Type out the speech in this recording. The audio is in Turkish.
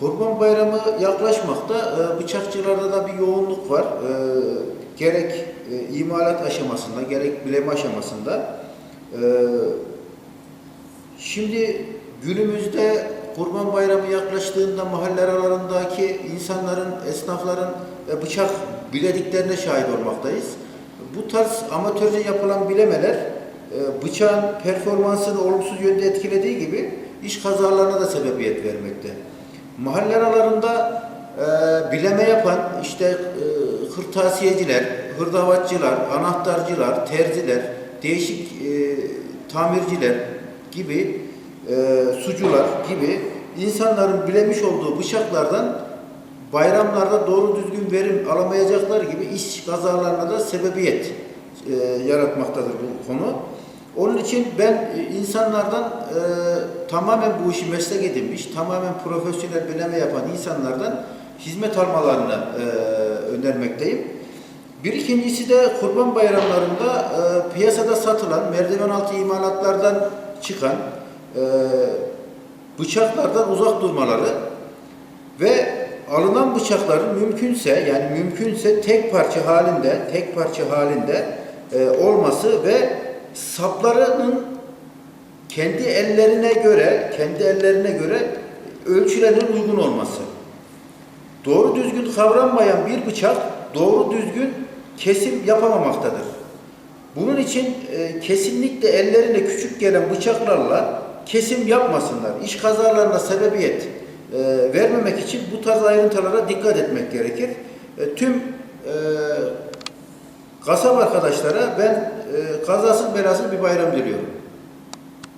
Kurban Bayramı yaklaşmakta. Ee, Bıçakçılarda da bir yoğunluk var. Ee, Gerek e, imalat aşamasında, gerek bileme aşamasında. Şimdi günümüzde Kurban Bayramı yaklaştığında mahalle aralarındaki insanların, esnafların e, bıçak bilediklerine şahit olmaktayız. Bu tarz amatörce yapılan bilemeler e, bıçağın performansını olumsuz yönde etkilediği gibi iş kazalarına da sebebiyet vermekte. Mahalle aralarında e, bileme yapan işte e, kırtasiyeciler, hırdavatçılar, anahtarcılar, terziler, değişik e, tamirciler gibi e, sucular gibi insanların bilemiş olduğu bıçaklardan bayramlarda doğru düzgün verim alamayacaklar gibi iş kazalarına da sebebiyet e, yaratmaktadır bu konu. Onun için ben e, insanlardan e, tamamen bu işi meslek edinmiş, tamamen profesyonel bileme yapan insanlardan hizmet almalarını e, önermekteyim. Bir ikincisi de kurban bayramlarında e, piyasada satılan merdiven altı imalatlardan çıkan e, bıçaklardan uzak durmaları ve alınan bıçakların mümkünse yani mümkünse tek parça halinde tek parça halinde e, olması ve saplarının kendi ellerine göre kendi ellerine göre ölçülerinin uygun olması. Doğru düzgün kavranmayan bir bıçak doğru düzgün kesim yapamamaktadır. Bunun için e, kesinlikle ellerine küçük gelen bıçaklarla kesim yapmasınlar. İş kazalarına sebebiyet e, vermemek için bu tarz ayrıntılara dikkat etmek gerekir. E, tüm e, kasap arkadaşlara ben e, kazasız belasız bir bayram diliyorum.